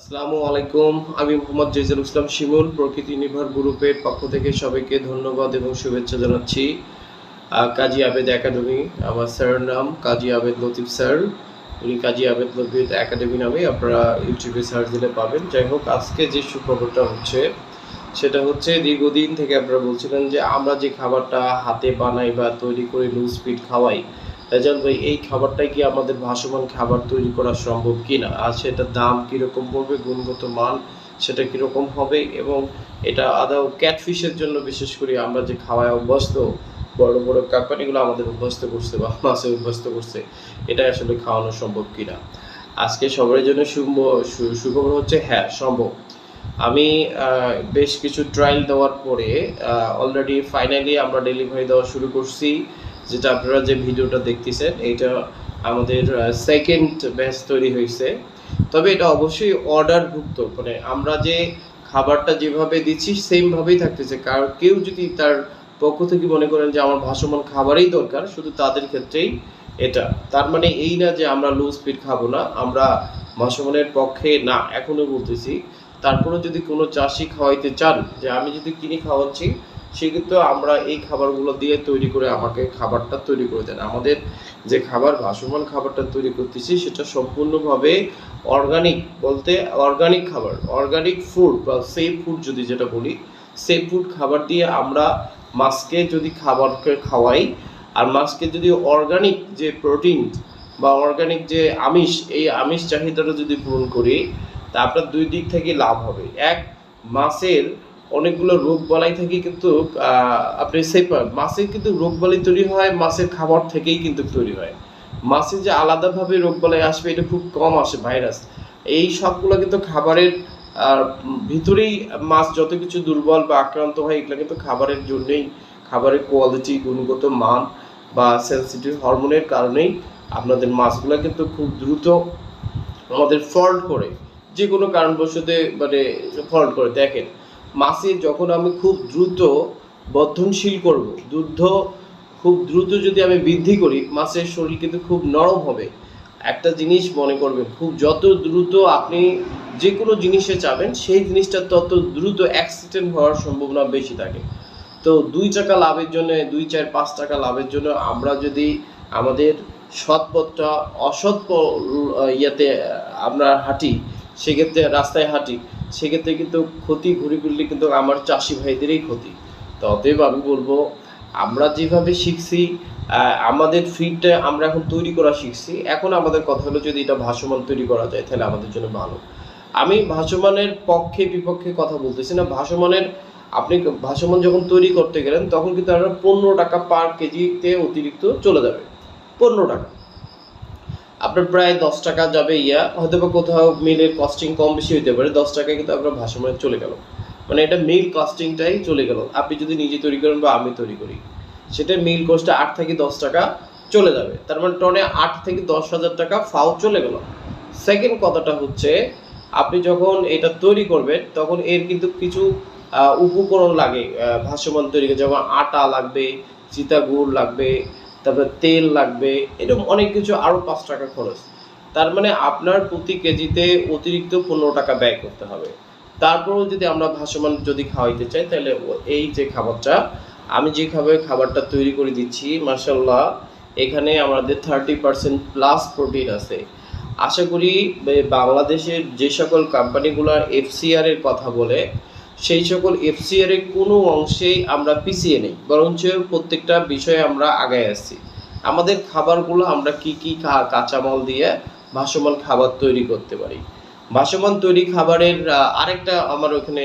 আসসালামু আলাইকুম, আমি মোহাম্মদ জেজুল ইসলাম শিমুল, প্রকৃতি নির্ভর গ্রুপের পক্ষ থেকে সবাইকে ধন্যবাদ এবং শুভেচ্ছা জানাচ্ছি কাজী আবেদ একাডেমি, আমার স্যারের নাম কাজী আবেদ লতিফ স্যার, উনি কাজী আবেদ লতিফ একাডেমি নামে আপনারা ইউটিউবে সার্চ দিলে পাবেন। যাই হোক, আজকে যে সুখবরটা হচ্ছে, সেটা হচ্ছে দীর্ঘদিন থেকে আপনারা বলছিলেন যে আমরা যে খাবারটা হাতে বানাই বা তৈরি করে লুজ ফিড খাওয়াই রেজাল ভাই, এই খাবারটাই কি আমাদের ভাসমান খাবার তৈরি করা সম্ভব কি না আর সেটার দাম কীরকম পড়বে, গুণগত মান সেটা কীরকম হবে? এবং এটা আদাও ক্যাটফিশের জন্য বিশেষ করে আমরা যে খাওয়ায় অভ্যস্ত, বড় বড় কোম্পানিগুলো আমাদের অভ্যস্ত করছে বা মাছে অভ্যস্ত করছে এটা আসলে খাওয়ানো সম্ভব কি না আজকে সবার জন্য সু- সুখবর হচ্ছে হ্যাঁ সম্ভব। আমি বেশ কিছু ট্রায়াল দেওয়ার পরে অলরেডি ফাইনালি আমরা ডেলিভারি দেওয়া শুরু করছি। যেটা আপনারা যে ভিডিওটা দেখতেছেন, এটা আমাদের সেকেন্ড ব্যাচ তৈরি হয়েছে। তবে এটা অবশ্যই অর্ডারভুক্ত মানে আমরা যে খাবারটা যেভাবে দিচ্ছি সেমভাবেই থাকতেছে। কারণ কেউ যদি তার পক্ষ থেকে মনে করেন যে আমার ভাসমান খাবারই দরকার, শুধু তাদের ক্ষেত্রেই এটা। তার মানে এই না যে আমরা লুজ ফিড খাব না, আমরা ভাসমানের পক্ষে না, এখনও বলতেছি। তারপরে যদি কোনো চাষি খাওয়াইতে চান, যে আমি যদি কিনে খাওয়াচ্ছি সেক্ষেত্রে আমরা এই খাবারগুলো দিয়ে তৈরি করে আমাকে খাবারটা তৈরি করে দেন। আমাদের যে খাবার, ভাসমান খাবারটা তৈরি করতেছি, সেটা সম্পূর্ণভাবে অর্গানিক বলতে অর্গানিক খাবার অর্গানিক ফুড বা সেফ ফুড যদি যেটা বলি সেফ ফুড খাবার দিয়ে আমরা মাছকে যদি খাবারকে খাওয়াই, আর মাছকে যদি অর্গানিক যে প্রোটিন বা অর্গানিক যে আমিষ, এই আমিষ চাহিদাটা যদি পূরণ করি, তা আপনার দুই দিক থেকে লাভ হবে। এক, মাছের অনেকগুলো রোগ বালাই থেকে কিন্তু আপনি সেফ মাছের কিন্তু রোগ বালাই তৈরি হয়, মাছের খাবার থেকেই কিন্তু তৈরি হয়। মাছের যে আলাদাভাবে রোগ বালাই আসবে, এটা খুব কম আসে ভাইরাস এই সবগুলো কিন্তু খাবারের ভিতরেই মাছ যত কিছু দুর্বল বা আক্রান্ত হয়, এগুলো কিন্তু খাবারের জন্যই, খাবারের কোয়ালিটি গুণগত মান বা সেন্সিটিভ হরমোনের কারণেই আপনাদের মাছগুলো কিন্তু খুব দ্রুত আমাদের ফল্ট করে। যে কোনো কারণবশতে মানে ফল্ট করে, দেখেন। মাছে যখন আমি খুব দ্রুত বর্ধনশীল করব, দুগ্ধ খুব দ্রুত যদি আমি বৃদ্ধি করি মাছের শরীর কিন্তু খুব নরম হবে। একটা জিনিস মনে করবেন, খুব যত দ্রুত আপনি যে কোনো জিনিসে চাবেন সেই জিনিসটা তত দ্রুত অ্যাক্সিডেন্ট হওয়ার সম্ভাবনা বেশি থাকে। তো দুই টাকা লাভের জন্য, দুই চার পাঁচ টাকা লাভের জন্য আমরা যদি আমাদের সৎ পথটা অসৎ ইয়েতে আমরা হাঁটি সেক্ষেত্রে রাস্তায় হাঁটি, সেক্ষেত্রে কিন্তু ক্ষতি, ঘুরে ফিরলে কিন্তু আমার চাষি ভাইদেরই ক্ষতি। অতএব আমি বলব, আমরা যেভাবে শিখছি আমাদের ফিডটা আমরা এখন তৈরি করা শিখছি, এখন আমাদের কথা হলো যদি এটা ভাসমান তৈরি করা যায়, তাহলে আমাদের জন্য ভালো। আমি ভাসমানের পক্ষে বিপক্ষে কথা বলতেছি না, ভাসমানের আপনি ভাসমান যখন তৈরি করতে গেলেন, তখন কিন্তু আপনার পনেরো টাকা পার কেজিতে অতিরিক্ত চলে যাবে। পনেরো টাকা। আপনার প্রায় দশ টাকা যাবে ইয়া হয়তো বা কোথাও মিলের কস্টিং কম বেশি হতে পারে, দশ টাকা কিন্তু আপনার ভাসমানে চলে গেল। মানে এটা মিল কস্টিংটাই চলে গেল। আপনি যদি নিজে তৈরি করেন বা আমি তৈরি করি, সেটা মিল কস্টটা আট থেকে দশ টাকা চলে যাবে। তার মানে টনে আট থেকে দশ হাজার টাকা ফাও চলে গেল। সেকেন্ড কথাটা হচ্ছে, আপনি যখন এটা তৈরি করবেন, তখন এর কিন্তু কিছু উপকরণ লাগে ভাসমান তৈরি যেমন আটা লাগবে চিতা গুড় লাগবে তারপরে তেল লাগবে, এরকম অনেক কিছু আরও পাঁচ টাকা খরচ। তার মানে আপনার প্রতি কেজিতে অতিরিক্ত পনেরো টাকা ব্যয় করতে হবে। তারপরেও যদি আমরা ভাসমান যদি খাওয়াইতে চাই, তাহলে এই যে খাবারটা, আমি যেভাবে খাবারটা তৈরি করে দিচ্ছি মার্শাল্লাহ এখানে আমাদের থার্টি পার্সেন্ট প্লাস প্রোটিন আছে। আশা করি বাংলাদেশের যে সকল কোম্পানিগুলো এফসিআর এর কথা বলে সেই সকল এফসিআর এর কোনো অংশেই আমরা পিছিয়ে নেই, বরঞ্চ প্রত্যেকটা বিষয়ে আমরা আগায় আসছি। আমাদের খাবারগুলো আমরা কি কি কাঁচামাল দিয়ে ভাসমান খাবার তৈরি করতে পারি। ভাসমান তৈরি খাবারের আরেকটা আমার ওখানে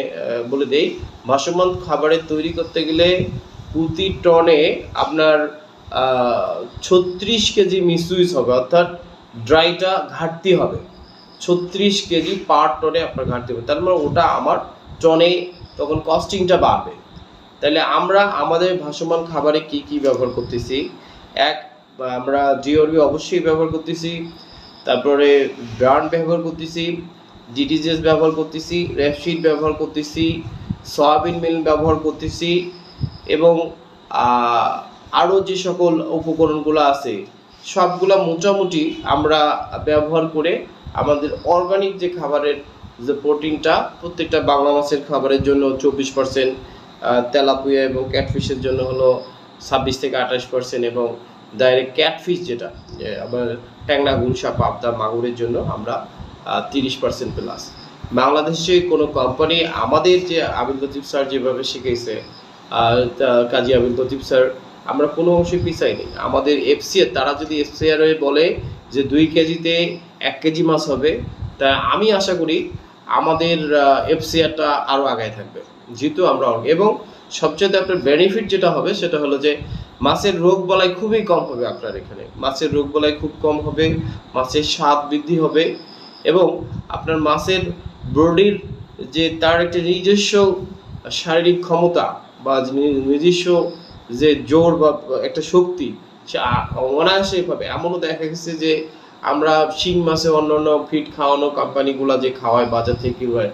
বলে দেই, ভাসমান খাবারের তৈরি করতে গেলে প্রতি টনে আপনার ছত্রিশ কেজি মিসইউজ হবে, অর্থাৎ ড্রাইটা ঘাটতি হবে। ছত্রিশ কেজি পার টনে আপনার ঘাটতি হবে, তার মানে ওটা আমার টনে তখন কস্টিংটা বাড়বে। তাহলে আমরা আমাদের ভাসমান খাবারে কি কি ব্যবহার করতেছি? এক, আমরা ডিওরবি অবশ্যই ব্যবহার করতেছি। তারপরে ব্রান্ড ব্যবহার করতেছি। ডিটিজেস ব্যবহার করতেছি। রেপশিট ব্যবহার করতেছি। সয়াবিন মিল ব্যবহার করতেছি। এবং আরও যে সকল উপকরণগুলো আছে, সবগুলা মোটামুটি আমরা ব্যবহার করে আমাদের অর্গানিক যে খাবারের যে প্রোটিনটা প্রত্যেকটা বাংলা মাছের খাবারের জন্য চব্বিশ পার্সেন্ট তেলাপুয়া এবং ক্যাটফিশের জন্য হলো ছাব্বিশ থেকে আঠাশ পার্সেন্ট এবং ডাইরেক্ট ক্যাটফিশ যেটা আবার ট্যাংরা, গুলশা, পাবদা, মাগুরের জন্য আমরা তিরিশ পার্সেন্ট প্লাস বাংলাদেশে কোনো কোম্পানি আমাদের যে আবিদ লতিফ স্যার যেভাবে শিখেছে কাজী আবিদ লতিফ স্যার, আমরা কোনো অংশে পিছাইনি আমাদের এফসিআর তারা যদি এফসিআর বলে যে দুই কেজিতে এক কেজি মাছ হবে, তা আমি আশা করি আমাদের এফসিআরটা আরও আগায় থাকবে। যেহেতু আমরা এবং সবচেয়ে আপনার বেনিফিট যেটা হবে, সেটা হলো যে মাছের রোগ বলাই খুবই কম হবে আপনার এখানে। মাছের রোগ বলাই খুব কম হবে, মাছের স্বাদ বৃদ্ধি হবে এবং আপনার মাছের ব্রডির যে তার একটা নিজস্ব শারীরিক ক্ষমতা বা নিজস্ব যে জোর বা একটা শক্তি, সে অনায়াসে পাবে। এমনও দেখা গেছে যে আমরা শিং মাছে অন্যান্য ফিট খাওয়ানো কোম্পানিগুলো যে খাওয়ায়, বাজার থেকে কিনে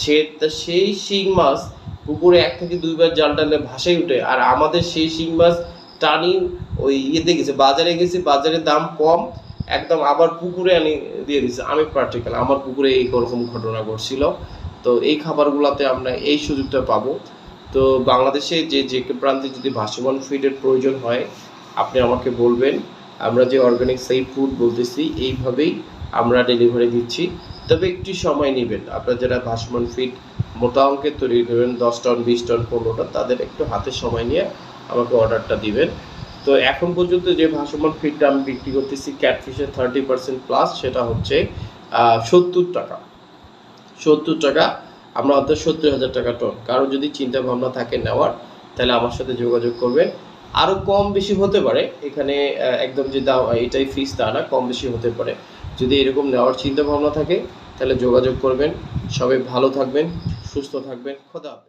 সে সেই শিং মাছ পুকুরে এক থেকে দুইবার জাল টানলে ভাসাই উঠে। আর আমাদের সেই শিং মাছ টানি ওই ইয়েতে গেছে, বাজারে গেছে বাজারে দাম কম, একদম আবার পুকুরে আনি, দিয়ে দিছে। আমি প্র্যাকটিক্যাল আমার পুকুরে এই রকম ঘটনা ঘটছিল। তো এই খাবারগুলোতে আমরা এই সুযোগটা পাবো। তো বাংলাদেশে যে যে প্রান্তে যদি ভাসমান ফিডের প্রয়োজন হয়, আপনি আমাকে বলবেন। আমরা যে অর্গানিক সেই ফুড বলতেছি, এইভাবেই আমরা ডেলিভারি দিচ্ছি। তবে একটু সময় নেবেন। আপনারা যারা ভাসমান ফিড মোটা অঙ্কের তৈরি করবেন, দশ টন, বিশ টন, পনেরো টন, তাদের একটু হাতে সময় নিয়ে আমাকে অর্ডারটা দিবেন। তো এখন পর্যন্ত যে ভাসমান ফিডটা আমি বিক্রি করতেছি ক্যাটফিশের থার্টি পার্সেন্ট প্লাস সেটা হচ্ছে সত্তর টাকা। সত্তর টাকা, আমরা অর্থাৎ সত্তর হাজার টাকা টন। কারও যদি চিন্তা ভাবনা থাকে নেওয়ার, তাহলে আমার সাথে যোগাযোগ করবেন। আরও কম বেশি হতে পারে। এখানে একদম যে দাম এটাই ফিস তা না, কম বেশি হতে পারে। যদি এরকম নেওয়ার চিন্তা ভাবনা থাকে, তাহলে যোগাযোগ করবেন। সবাই ভালো থাকবেন, সুস্থ থাকবেন। খোদা হাফেজ।